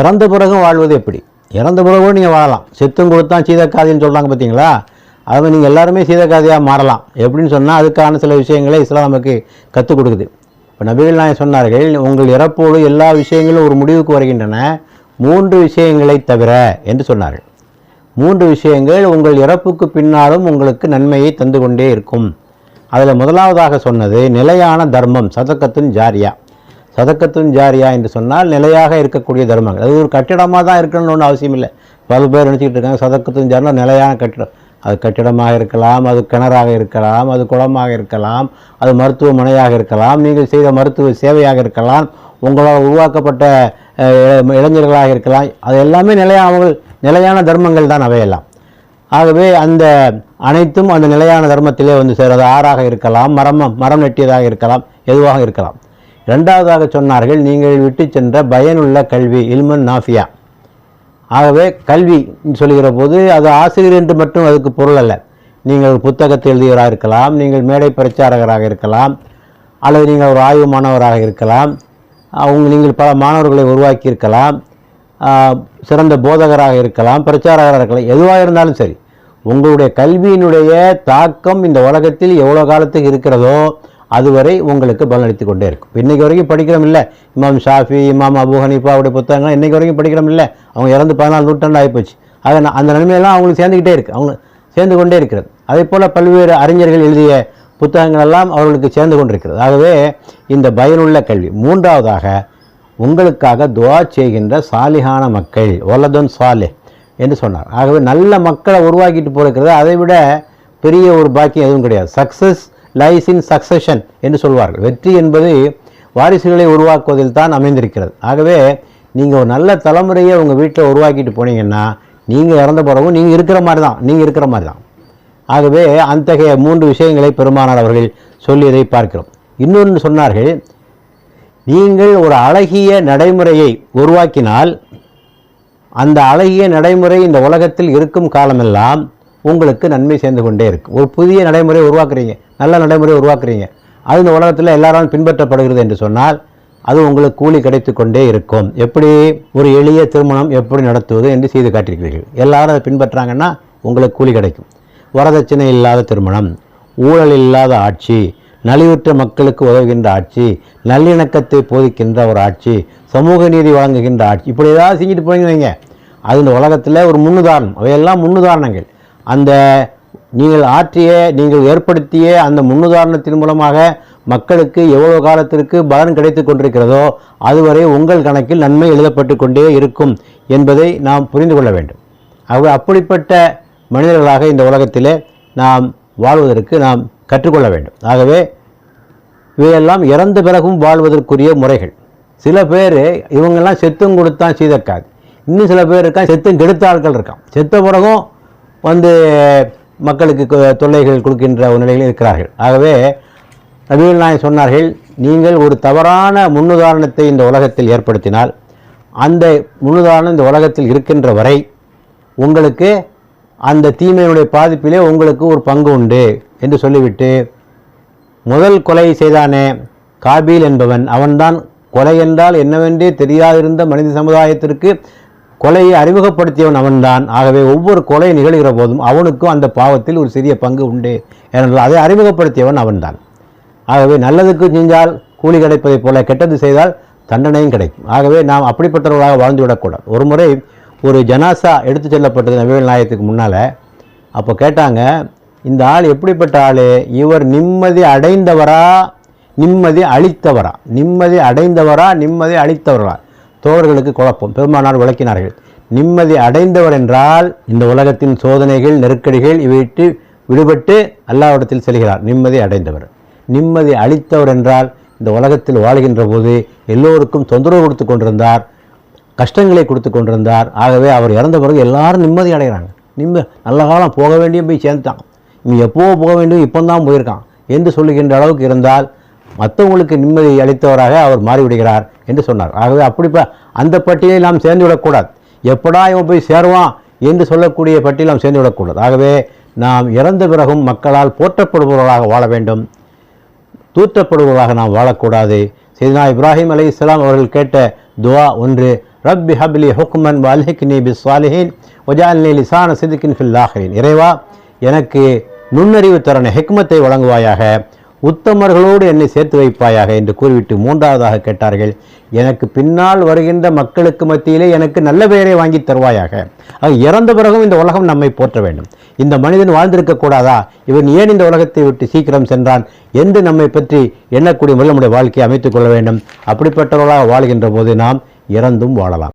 இறந்த பிறகும் வாழ்வது எப்படி? இறந்த பிறகும் நீங்கள் வாழலாம். செத்தும் கொடுத்தான் சீதக்காதின்னு சொல்கிறாங்க பார்த்தீங்களா? அதை நீங்கள் எல்லாருமே சீதக்காதியாக மாறலாம். எப்படின்னு சொன்னால் அதுக்கான சில விஷயங்களை இஸ்லாம் நமக்கு கற்றுக் கொடுக்குது. இப்போ நபிகள் நாயகம் சொன்னார்கள் உங்கள் இறப்போடு எல்லா விஷயங்களும் ஒரு முடிவுக்கு வருகின்றன. மூன்று விஷயங்களை தவிர என்று சொன்னார்கள். மூன்று விஷயங்கள் உங்கள் இறப்புக்கு பின்னாலும் உங்களுக்கு நன்மையை தந்து கொண்டே இருக்கும். அதில் முதலாவதாக சொன்னது நிலையான தர்மம் சதக்கத்தின் ஜாரியா. சதக்கத்தும் ஜாரியா என்று சொன்னால் நிலையாக இருக்கக்கூடிய தர்மங்கள். அது ஒரு கட்டிடமாக தான் இருக்கணும்னு ஒன்றும் அவசியம் இல்லை. பல பேர் நினச்சிக்கிட்டு இருக்காங்க சதக்கத்தும் ஜாரினா நிலையான கட்டிடம். அது கட்டிடமாக இருக்கலாம் அது கிணறாக இருக்கலாம் அது குளமாக இருக்கலாம் அது மருத்துவமனையாக இருக்கலாம் நீங்கள் செய்த மருத்துவ சேவையாக இருக்கலாம் உங்களால் உருவாக்கப்பட்ட இளைஞர்களாக இருக்கலாம். அது எல்லாமே நிலையான நிலையான தர்மங்கள் தான் அவையெல்லாம். ஆகவே அந்த அனைத்தும் அந்த நிலையான தர்மத்திலே வந்து சேர்றது ஆறாக இருக்கலாம் மரம் மரம் நெட்டியதாக இருக்கலாம் எதுவாக இருக்கலாம். ரெண்டாவதாக சொன்னார்கள் நீங்கள் விட்டு சென்ற பயனுள்ள கல்வி இல்மன் நாஃபியா. ஆகவே கல்வி சொல்கிற போது அது ஆசிரியர் என்று மட்டும் அதுக்கு பொருள் அல்ல. நீங்கள் ஒரு புத்தகத்தை எழுதியவராக இருக்கலாம் நீங்கள் மேடை பிரச்சாரகராக இருக்கலாம் அல்லது நீங்கள் ஒரு ஆய்வு மாணவராக இருக்கலாம் அவங்க நீங்கள் பல மாணவர்களை உருவாக்கி இருக்கலாம் சிறந்த போதகராக இருக்கலாம் பிரச்சாரகராக இருக்கலாம் எதுவாக இருந்தாலும் சரி. உங்களுடைய கல்வியினுடைய தாக்கம் இந்த உலகத்தில் எவ்வளோ காலத்துக்கு இருக்கிறதோ அதுவரை உங்களுக்கு பலனளித்து கொண்டே இருக்கும். இன்றைக்கு வரைக்கும் படிக்கிறோம் இல்லை. இமாம் ஷாஃபி இமாம் அபு ஹனீஃபாவுடைய புத்தகங்கள் இன்றைக்கு வரைக்கும் படிக்கிறோம் இல்லை. அவங்க இறந்து பதினாலு நூற்றாண்டு ஆகிப்போச்சு. ஆக நான் அந்த நன்மையெல்லாம் அவங்களுக்கு சேர்ந்துக்கிட்டே இருக்குது அவங்க சேர்ந்து கொண்டே இருக்கிறது. அதே போல் பல்வேறு அறிஞர்கள் எழுதிய புத்தகங்கள் எல்லாம் அவர்களுக்கு சேர்ந்து கொண்டிருக்கிறது. ஆகவே இந்த பயனுள்ள கல்வி மூன்றாவதாக உங்களுக்காக துவா செய்கின்ற சாலிகான மக்கள் ஒலதன் சாலே என்று சொன்னார். ஆகவே நல்ல மக்களை உருவாக்கிட்டு போயிருக்கிறது. அதை விட பெரிய ஒரு பாக்கியம் எதுவும் கிடையாது. சக்ஸஸ் லைஸ் இன் சக்சஷன் என்று சொல்வார்கள். வெற்றி என்பது வாரிசுகளை உருவாக்குவதில் தான் அமைந்திருக்கிறது. ஆகவே நீங்கள் ஒரு நல்ல தலைமுறையை உங்கள் வீட்டில் உருவாக்கிட்டு போனீங்கன்னா நீங்கள் இறந்த பிறகும் நீங்கள் இருக்கிற மாதிரி தான் நீங்கள் இருக்கிற மாதிரி தான் ஆகவே அத்தகைய மூன்று விஷயங்களை பெருமானார் அவர்கள் சொல்லியதை பார்க்கிறோம். இன்னொன்று சொன்னார்கள் நீங்கள் ஒரு அழகிய நடைமுறையை உருவாக்கினால் அந்த அழகிய நடைமுறை இந்த உலகத்தில் இருக்கும் காலமெல்லாம் உங்களுக்கு நன்மை சேர்ந்து கொண்டே இருக்கும் ஒரு புதிய நடைமுறை உருவாக்குறீங்க. நல்ல நடைமுறை உருவாக்குறீங்க. அது இந்த உலகத்தில் எல்லாராலும் பின்பற்றப்படுகிறது என்று சொன்னால் அது உங்களுக்கு கூலி கிடைத்து கொண்டே இருக்கும். எப்படி ஒரு எளிய திருமணம் எப்படி நடத்துவது என்று செய்து காட்டியிருக்கிறீர்கள். எல்லாரும் அதை பின்பற்றாங்கன்னா உங்களுக்கு கூலி கிடைக்கும். வரதட்சணை இல்லாத திருமணம் ஊழல் இல்லாத ஆட்சி நலிவுற்ற மக்களுக்கு உதவுகின்ற ஆட்சி நல்லிணக்கத்தை போதிக்கின்ற ஒரு ஆட்சி சமூக நீதி வழங்குகின்ற ஆட்சி இப்படி ஏதாவது செஞ்சுட்டு போனீங்க வைங்க. அது இந்த உலகத்தில் ஒரு முன்னுதாரணம். அவையெல்லாம் முன்னுதாரணங்கள். அந்த நீங்கள் ஆற்றிய நீங்கள் ஏற்படுத்திய அந்த முன்னுதாரணத்தின் மூலமாக மக்களுக்கு எவ்வளவு காலத்திற்கு பலன் கிடைத்து கொண்டிருக்கிறதோ அதுவரை உங்கள் கணக்கில் நன்மை எழுதப்பட்டு கொண்டே இருக்கும் என்பதை நாம் புரிந்து கொள்ள வேண்டும். ஆகவே அப்படிப்பட்ட மனிதர்களாக இந்த உலகத்திலே நாம் வாழ்வதற்கு நாம் கற்றுக்கொள்ள வேண்டும். ஆகவே இவையெல்லாம் இறந்த பிறகும் வாழ்வதற்குரிய முறைகள். சில பேர் இவங்கெல்லாம் செத்தும் கொடுத்தான் சீதக்காது. இன்னும் சில பேர் இருக்கான் செத்தும் கெடுத்த ஆட்கள் இருக்கான் செத்த பிறகும் வந்து மக்களுக்கு தொல்லைகள் கொடுக்கின்ற ஒரு நிலையில் இருக்கிறார்கள். ஆகவே நபிகள் நாயன் சொன்னார்கள் நீங்கள் ஒரு தவறான முன்னுதாரணத்தை இந்த உலகத்தில் ஏற்படுத்தினால் அந்த முன்னுதாரணம் இந்த உலகத்தில் இருக்கின்ற வரை உங்களுக்கு அந்த தீமையினுடைய பாதிப்பிலே உங்களுக்கு ஒரு பங்கு உண்டு என்று சொல்லிவிட்டு முதல் கொலை செய்தானே காபீல் என்பவன் அவன்தான் கொலை என்றால் என்னவென்றே தெரியாதிருந்த மனித சமுதாயத்திற்கு கொலையை அறிமுகப்படுத்தியவன் அவன்தான். ஆகவே ஒவ்வொரு கொலை நிகழ்கிற போதும் அவனுக்கும் அந்த பாவத்தில் ஒரு சிறிய பங்கு உண்டு ஏனென்றால் அதை அறிமுகப்படுத்தியவன் அவன்தான். ஆகவே நல்லதுக்கு செஞ்சால் கூலி கிடைப்பதைப் போல கெட்டது செய்தால் தண்டனையும் கிடைக்கும். ஆகவே நாம் அப்படிப்பட்டவர்களாக வாழ்ந்து விடக்கூடாது. ஒரு முறை ஒரு ஜனாசா எடுத்து செல்லப்பட்டது நவீன நாயகத்துக்கு முன்னால். அப்போ கேட்டாங்க இந்த ஆள் எப்படிப்பட்ட ஆள்? இவர் நிம்மதி அடைந்தவரா? நிம்மதி அளித்தவரா? நிம்மதி அடைந்தவரா? நிம்மதி அளித்தவரா தோழர்களுக்கு குழப்பம். பெருமானார் விளக்கினார்கள் நிம்மதி அடைந்தவர் என்றால் இந்த உலகத்தின் சோதனைகள் நெருக்கடிகள் இவற்றை விடுபட்டு அல்லாவிடத்தில் செல்கிறார். நிம்மதி அடைந்தவர். நிம்மதி அளித்தவர் என்றால் இந்த உலகத்தில் வாழ்கின்ற போது எல்லோருக்கும் தொந்தரவு கொடுத்து கொண்டிருந்தார் கஷ்டங்களை கொடுத்து கொண்டிருந்தார். ஆகவே அவர் இறந்த பிறகு எல்லாரும் நிம்மதி அடைகிறாங்க. நிம்ம நல்ல காலம் போக வேண்டிய போய் சேர்ந்துட்டான் இவன் எப்போ போக வேண்டும் இப்போ தான் போயிருக்கான் என்று சொல்லுகின்ற அளவுக்கு இருந்தால் மற்றவங்களுக்கு நிம்மதி அளித்தவராக அவர் மாறிவிடுகிறார். என்று சொன்னார். ஆகவே அப்படி அந்த பட்டியலில் நாம் சேர்ந்து விடக்கூடாது எப்படா இவன் போய் சேருவான் என்று சொல்லக்கூடிய பட்டியல் நாம் சேர்ந்து விடக்கூடாது ஆகவே நாம் இறந்த பிறகும் மக்களால் போற்றப்படுபவர்களாக வாழ வேண்டும். தூற்றப்படுபவர்களாக நாம் வாழக்கூடாது. செய்தனா இப்ராஹிம் அலை இஸ்லாம் அவர்கள் கேட்ட துவா ஒன்று ரப்பி ஹப்லி ஹுக்மன் வல்ஹிக்னி பி சாலிஹின் ஒஜாலினி லிசான சிதிக்கின் ஃபில் ஆஹிரின். இறைவா எனக்கு நுண்ணறிவு தரணை ஹெக்மத்தை வழங்குவாயாக. உத்தமர்களோடு என்னை சேர்த்து வைப்பாயாக என்று கூறிவிட்டு மூன்றாவதாக கேட்டார்கள். எனக்கு பின்னால் வருகின்ற மக்களுக்கு மத்தியிலே எனக்கு நல்ல பெயரை வாங்கி தருவாயாக. ஆக இறந்த பிறகும் இந்த உலகம் நம்மை போற்ற வேண்டும். இந்த மனிதன் வாழ்ந்திருக்க கூடாதா? இவன் ஏன் இந்த உலகத்தை விட்டு சீக்கிரம் சென்றான்? என்று நம்மை பற்றி எண்ணக்கூடிய முதல் நம்முடைய வாழ்க்கையை அமைத்துக் கொள்ள வேண்டும். அப்படிப்பட்டவர்களாக வாழ்கின்ற போது நாம் இறந்தும் வாழலாம்.